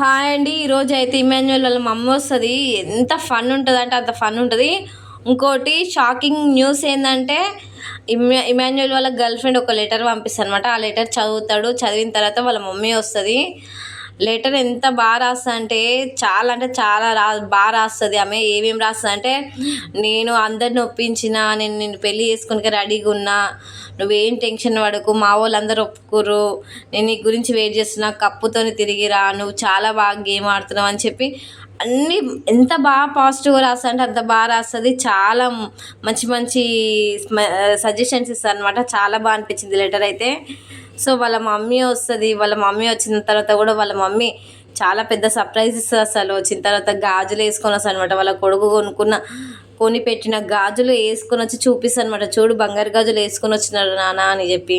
Hi అండి. ఈరోజు అయితే ఇమాన్యువల్ వాళ్ళ మమ్మీ వస్తుంది. ఎంత ఫన్ ఉంటుంది అంటే అంత ఫన్ ఉంటుంది. ఇంకోటి షాకింగ్ న్యూస్ ఏంటంటే ఇమా ఇమాన్యువల్ వాళ్ళ గర్ల్ ఫ్రెండ్ ఒక లెటర్ పంపిస్తాను అనమాట ఆ లెటర్ చదువుతాడు. చదివిన తర్వాత వాళ్ళ మమ్మీ వస్తుంది. లెటర్ ఎంత బాగా రాస్తా అంటే చాలా అంటే చాలా రా బాగా రాస్తుంది. ఆమె ఏమేమి రాస్తుంది అంటే నేను అందరిని ఒప్పించిన నేను నిన్ను పెళ్ళి చేసుకుని రెడీగా ఉన్నా నువ్వేం టెన్షన్ పడకు మా వాళ్ళు అందరూ ఒప్పుకోరు నేను నీ గురించి వెయిట్ చేస్తున్నా కప్పుతోని తిరిగిరా నువ్వు చాలా బాగా గేమ్ ఆడుతున్నావు అని చెప్పి అన్నీ ఎంత బాగా పాజిటివ్గా రాస్తా అంటే అంత బాగా రాస్తుంది. చాలా మంచి మంచి సజెషన్స్ ఇస్తుంది అనమాట చాలా బాగా అనిపించింది లెటర్ అయితే. సో వాళ్ళ మమ్మీ వస్తుంది. వాళ్ళ మమ్మీ వచ్చిన తర్వాత కూడా వాళ్ళ మమ్మీ చాలా పెద్ద సర్ప్రైజ్ ఇస్తుంది అసలు. వచ్చిన తర్వాత గాజులు వేసుకొని వస్తుంది అనమాట వాళ్ళ కొడుకు కొనుక్కున్న కొని పెట్టిన గాజులు వేసుకొని వచ్చి చూపిస్తాను అనమాట చూడు బంగారు గాజులు వేసుకొని వచ్చినాడు నాన్న అని చెప్పి.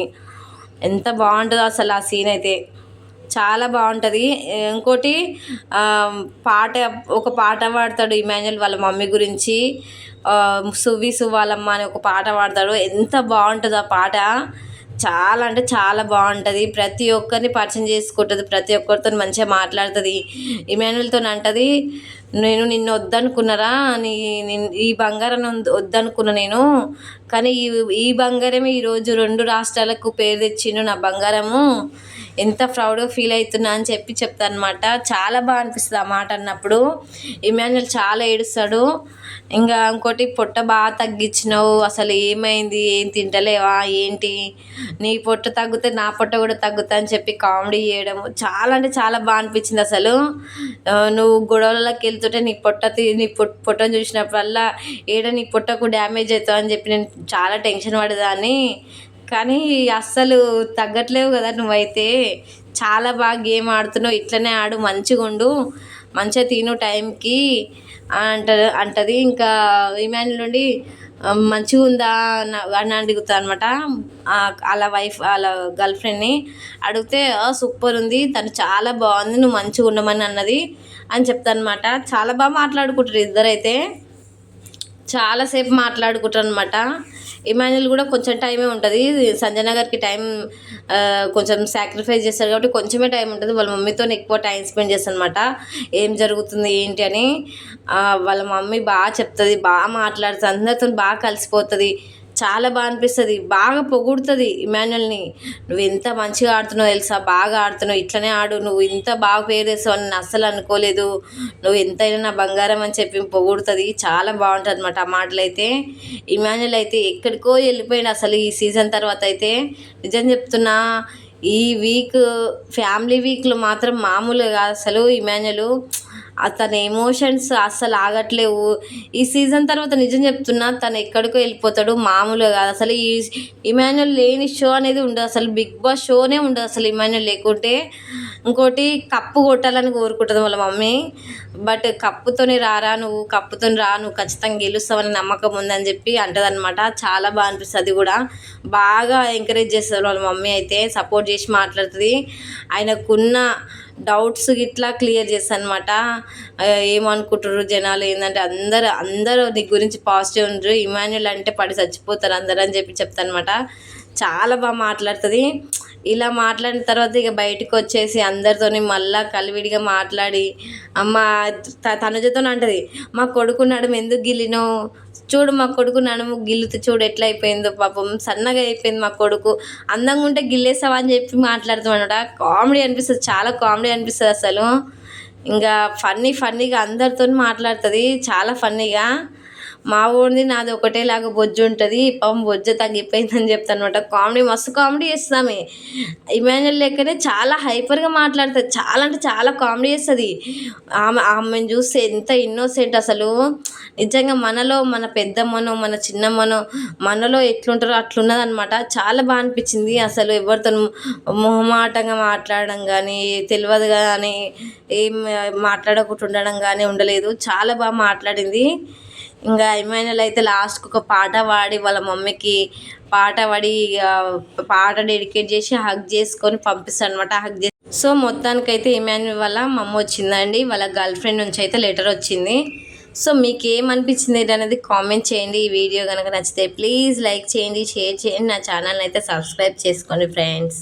ఎంత బాగుంటుందో అసలు ఆ సీన్ అయితే. చాలా బాగుంటుంది. ఇంకోటి పాట ఒక పాట పాడతాడు ఇమాన్యుల్ వాళ్ళ మమ్మీ గురించి. సువ్వి సువ్వాలమ్మ అని ఒక పాట పాడతాడు. ఎంత బాగుంటుందో ఆ పాట. చాలా అంటే చాలా బాగుంటుంది. ప్రతి ఒక్కరిని పరిచయం చేసుకుంటుంది. ప్రతి ఒక్కరితో మంచిగా మాట్లాడుతుంది. ఇమాన్యుల్తో అంటది నేను నిన్ను వద్దనుకున్నారా? నీ ఈ బంగారం వద్దనుకున్నా నేను. కానీ ఈ ఈ బంగారమే ఈరోజు రెండు రాష్ట్రాలకు పేరు తెచ్చిండు నా బంగారము. ఎంత ప్రౌడ్గా ఫీల్ అవుతున్నా అని చెప్పి చెప్తాను అనమాట చాలా బాగా అనిపిస్తుంది ఆ మాట అన్నప్పుడు. ఇమాన్యుల్ చాలా ఏడుస్తాడు. ఇంకా ఇంకోటి పొట్ట బాగా తగ్గించినావు. అసలు ఏమైంది? ఏం తింటలేవా? ఏంటి? నీ పొట్ట తగ్గితే నా పొట్ట కూడా తగ్గుతా అని చెప్పి కామెడీ చేయడం చాలా అంటే చాలా బాగా అనిపించింది అసలు. నువ్వు గొడవలకి వెళ్తుంటే నీ పొట్ట నీ పొట్ పొట్టను చూసినప్పుడల్లా ఏడ నీ పొట్టకు డ్యామేజ్ అవుతావు అని చెప్పి నేను చాలా టెన్షన్ పడేదాన్ని. కానీ అస్సలు తగ్గట్లేవు కదా నువ్వైతే. చాలా బాగా గేమ్ ఆడుతున్నావు. ఇట్లనే ఆడు మంచిగా ఉండు. మంచిగా తిను టైంకి. అంట అంటది. ఇంకా ఇమాన్యుల్ నుండి మంచిగా ఉందా? అని అడుగుతా అనమాట వాళ్ళ వైఫ్ వాళ్ళ గర్ల్ ఫ్రెండ్ని అడిగితే సూపర్ ఉంది. తను చాలా బాగుంది. నువ్వు మంచిగా ఉండమని అన్నది అని చెప్తా అనమాట చాలా బాగా మాట్లాడుకుంటారు ఇద్దరైతే. చాలాసేపు మాట్లాడుకుంటారు అనమాట ఇమాన్యుల్ కూడా కొంచెం టైమే ఉంటుంది. సంజన గారికి టైం కొంచెం సాక్రిఫైస్ చేస్తారు కాబట్టి కొంచెమే టైం ఉంటుంది. వాళ్ళ మమ్మీతో ఎక్కువ టైం స్పెండ్ చేస్తాను అనమాట ఏం జరుగుతుంది ఏంటి అని. వాళ్ళ మమ్మీ బాగా చెప్తుంది బాగా మాట్లాడుతుంది అందరితో బాగా కలిసిపోతుంది. చాలా బాగా అనిపిస్తుంది. బాగా పొగుడుతుంది ఇమాన్యుల్ని నువ్వు ఎంత మంచిగా ఆడుతున్నావు తెలుసా? బాగా ఆడుతున్నావు. ఇట్లనే ఆడు. నువ్వు ఇంత బాగా పేరు తెస్తావు అని అస్సలు అనుకోలేదు. నువ్వు ఎంతైనా నా బంగారం అని చెప్పి పొగుడుతుంది. చాలా బాగుంటుంది అనమాట ఆ మాటలు అయితే ఇమాన్యుల్ అయితే ఎక్కడికో వెళ్ళిపోయింది అసలు ఈ సీజన్ తర్వాత అయితే. నిజం చెప్తున్నా ఈ వీక్ ఫ్యామిలీ వీక్లో మాత్రం మామూలుగా అసలు ఇమాన్యులు తన ఎమోషన్స్ అస్సలు ఆగట్లేవు. ఈ సీజన్ తర్వాత నిజం చెప్తున్నా తను ఎక్కడికో వెళ్ళిపోతాడు. మామూలుగా కాదు. అసలు ఈ ఇమాన్యుల్ లేని షో అనేది ఉండదు. అసలు బిగ్ బాస్ షోనే ఉండదు అసలు ఇమాన్యుల్ లేకుంటే. ఇంకోటి కప్పు కొట్టాలని కోరుకుంటుంది వాళ్ళ మమ్మీ. బట్ కప్పుతోని రారా నువ్వు? కప్పుతో రా నువ్వు ఖచ్చితంగా గెలుస్తావని నమ్మకం ఉందని చెప్పి అంటదనమాట చాలా బాగా అనిపిస్తుంది అది కూడా. బాగా ఎంకరేజ్ చేస్తారు వాళ్ళ మమ్మీ అయితే సపోర్ట్ చేసి మాట్లాడుతుంది. ఆయనకున్న డౌట్స్ ఇట్లా క్లియర్ చేస్తాను అనమాట ఏమనుకుంటారు జనాలు? ఏంటంటే అందరు అందరూ నీ గురించి పాజిటివ్ ఉండరు. ఇమాన్యుల్ అంటే పడి చచ్చిపోతారు అందరు అని చెప్పి చెప్తాను అనమాట చాలా బాగా మాట్లాడుతుంది. ఇలా మాట్లాడిన తర్వాత ఇక బయటకు వచ్చేసి అందరితోని మళ్ళా కలివిడిగా మాట్లాడి అమ్మ తనుజతో అంటది మా కొడుకు నడుము ఎందుకు గిల్లినో? చూడు మా కొడుకు నడుము గిల్లుతూ చూడు ఎట్లా అయిపోయిందో పాపం సన్నగా అయిపోయింది మా కొడుకు. అందంగా ఉంటే గిల్లేసావా అని చెప్పి మాట్లాడుతామన్నమాట కామెడీ అనిపిస్తుంది చాలా కామెడీ అనిపిస్తుంది అసలు. ఇంకా ఫన్నీ ఫన్నీగా అందరితో మాట్లాడుతుంది చాలా ఫన్నీగా. మా ఊరిది నాది ఒకటేలాగా బొజ్జు ఉంటుంది. పాపం బొజ్జు తగ్గిపోయిందని చెప్తాను అనమాట కామెడీ మస్తు కామెడీ చేస్తామే. ఇమాన్యుల్ లెక్కనే చాలా హైపర్గా మాట్లాడుతుంది చాలా అంటే చాలా కామెడీ చేస్తుంది. ఆమె ఆమెను చూస్తే ఎంత ఇన్నోసెంట్ అసలు. నిజంగా మనలో మన పెద్దమ్మనో మన చిన్నమ్మనో మనలో ఎట్లుంటారో అట్లున్నది అనమాట చాలా బాగా అనిపించింది అసలు ఎవరితో మొహమాటంగా మాట్లాడడం కానీ తెలియదు కానీ ఏం మాట్లాడకుండా ఉండడం కానీ ఉండలేదు. చాలా బాగా మాట్లాడింది. ఇంకా ఇమాన్యుల్ అయితే లాస్ట్కి ఒక పాట పాడి వాళ్ళ మమ్మీకి పాట పాడి పాట డెడికేట్ చేసి హగ్ చేసుకొని పంపిస్తాడు అనమాట హగ్ చేసి. సో మొత్తానికైతే ఇమాన్యుల్ వాళ్ళ మమ్మ వచ్చిందండి వాళ్ళ గర్ల్ ఫ్రెండ్ నుంచి అయితే లెటర్ వచ్చింది. సో మీకు ఏమనిపించింది అనేది కామెంట్ చేయండి ఈ వీడియో కనుక నచ్చితే ప్లీజ్ లైక్ చేయండి షేర్ చేయండి నా ఛానల్ని అయితే సబ్స్క్రైబ్ చేసుకోండి ఫ్రెండ్స్